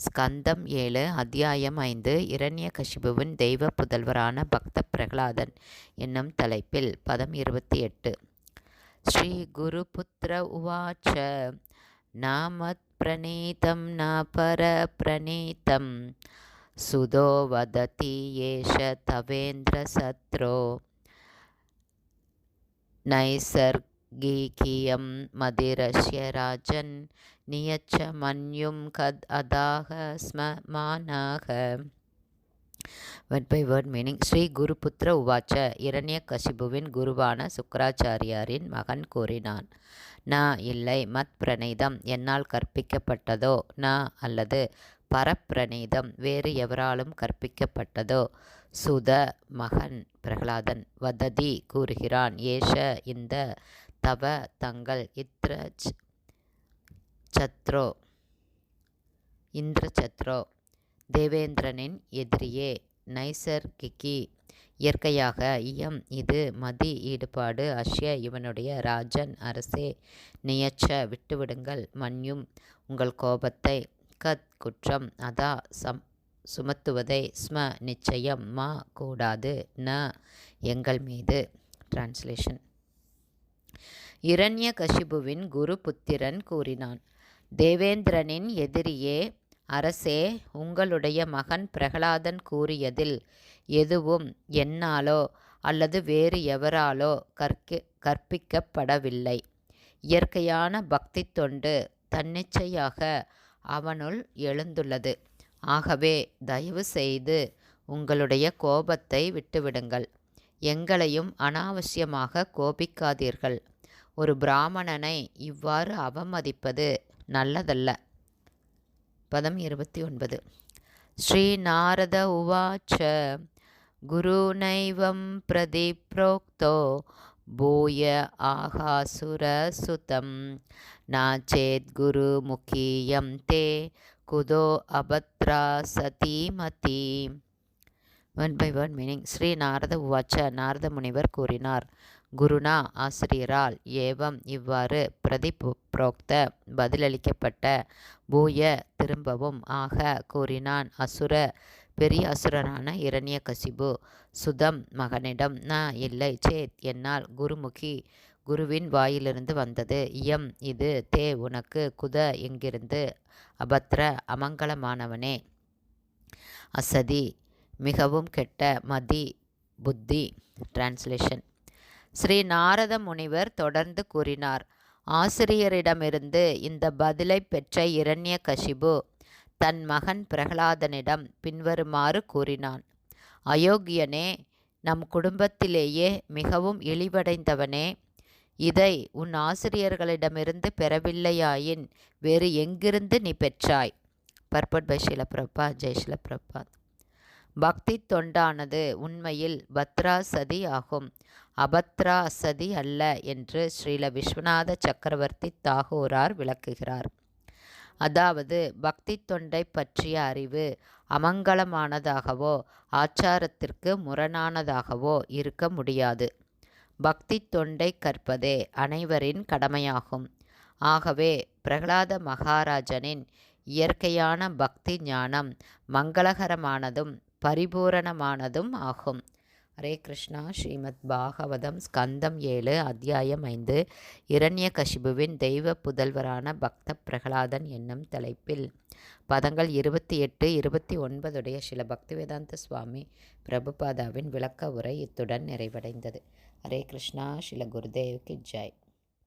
ஸ்கந்தம் ஏழு அத்தியாயம் ஐந்து இரண்ய கஷிபுவின் தெய்வ புதல்வரான பக்த பிரகலாதன் என்னும் தலைப்பில் பதம் இருபத்தி எட்டு. ஸ்ரீ குரு புத்திர உவாச்ச நாமத் பிரணீதம் நாபர பிரணீதம் சுதோ வததி ஏஷ தவேந்திர சத்ரோ கீகியம் மதிரஷ்யராஜன் நியச்ச மன்யும் கத் அதாக ஸ்ம மானாக. Word by word meaning Shri குருபுத்திர உவாச்ச. இரண்ய கசிபுவின் குருவான சுக்கராச்சாரியாரின் மகன் கூறினான். நா இல்லை மத் பிரணீதம் என்னால் கற்பிக்கப்பட்டதோ? நான் அல்லது பரப்பிரணீதம் வேறு எவராலும் கற்பிக்கப்பட்டதோ? சுத மகன் பிரகலாதன் வததி கூறுகிறான். ஏஷ இந்த தவ தங்கள் இத்ர சத்ரோ. இந்திர சத்ரோ தேவேந்திரனின் எதிரியே நைசர்கிகி. இயற்கையாக இயம் இது மதி ஈடுபாடு அஷ்ய இவனுடைய ராஜன் அரசே. நியச்ச விட்டுவிடுங்கள் மன்யும் உங்கள் கோபத்தை. கத் குற்றம் அதா சம் சுமத்துவதை ஸ்ம நிச்சயம் மா கூடாது ந எங்கள் மீது. டிரான்ஸ்லேஷன் இரண்ய கசிபுவின் குரு புத்திரன் கூறினான் தேவேந்திரனின் எதிரியே அரசே உங்களுடைய மகன் பிரகலாதன் கூறியதில் எதுவும் என்னாலோ அல்லது வேறு எவராலோ கற்க கற்பிக்கப்படவில்லை. இயற்கையான பக்தி தொண்டு தன்னிச்சையாக அவனுள் எழுந்துள்ளது. ஆகவே தயவு செய்து உங்களுடைய கோபத்தை விட்டுவிடுங்கள். எங்களையும் அனாவசியமாக கோபிக்காதீர்கள். ஒரு பிராமணனை இவ்வாறு அவமதிப்பது நல்லதல்ல. பதம் இருபத்தி ஒன்பது ஸ்ரீ நாரத உவாச்ச குருநைவம் பிரதி புரோக்தோ பூய ஆகாசுரசுதம் நாச்சேத் குரு முக்கியம் தே குதோ அபத்ரா சதீமதி. One by one meaning Shri Narada உவாச்ச நாரத முனிவர் கூறினார். குருனா ஆசிரியரால் ஏவம் இவ்வாறு பிரதி புரோக்த பதிலளிக்கப்பட்ட பூய திரும்பவும் ஆக கூறினான். அசுர பெரிய அசுரனான இரண்ய கசிபு சுதம் மகனிடம் ந இல்லை சேத் என்னால் குருமுகி குருவின் வாயிலிருந்து வந்தது. இயம் இது தே உனக்கு குத எங்கிருந்து? அபத்ர அமங்கலமானவனே. அசதி மிகவும் கெட்ட மதி புத்தி டிரான்ஸ்லேஷன் ஸ்ரீ நாரத முனிவர் தொடர்ந்து கூறினார் ஆசிரியரிடமிருந்து இந்த பதிலை பெற்ற இரண்ய கஷிபு தன் மகன் பிரகலாதனிடம் பின்வருமாறு கூறினான். அயோக்கியனே நம் குடும்பத்திலேயே மிகவும் இழிவடைந்தவனே இதை உன் ஆசிரியர்களிடமிருந்து பெறவில்லையாயின் வேறு எங்கிருந்து நீ பெற்றாய்? பர்பட் பை ஷிலப்பிரபா ஜெய் பக்தி தொண்டானது உண்மையில் பத்ராசதி ஆகும் அபத்ராசதி அல்ல என்று ஸ்ரீல விஸ்வநாத சக்கரவர்த்தி தாகூரார் விளக்குகிறார். அதாவது பக்தி தொண்டை பற்றிய அறிவு அமங்கலமானதாகவோ ஆச்சாரத்திற்கு முரணானதாகவோ இருக்க முடியாது. பக்தி தொண்டை கற்பதே அனைவரின் கடமையாகும். ஆகவே பிரகலாத மகாராஜனின் இயற்கையான பக்தி ஞானம் மங்களகரமானதும் பரிபூரணமானதும் ஆகும். ஹரே கிருஷ்ணா. ஸ்ரீமத் பாகவதம் ஸ்கந்தம் ஏழு அத்தியாயம் ஐந்து. இரண்ய கஷிபுவின் தெய்வ புதல்வரான பக்த பிரகலாதன் என்னும் தலைப்பில். பதங்கள் இருபத்தி எட்டு இருபத்தி ஒன்பதுடைய சில பக்திவேதாந்த சுவாமி பிரபுபாதாவின் விளக்க உரை இத்துடன் நிறைவடைந்தது. ஹரே கிருஷ்ணா. ஸ்ரீல குருதேவ்க்கு ஜெய்.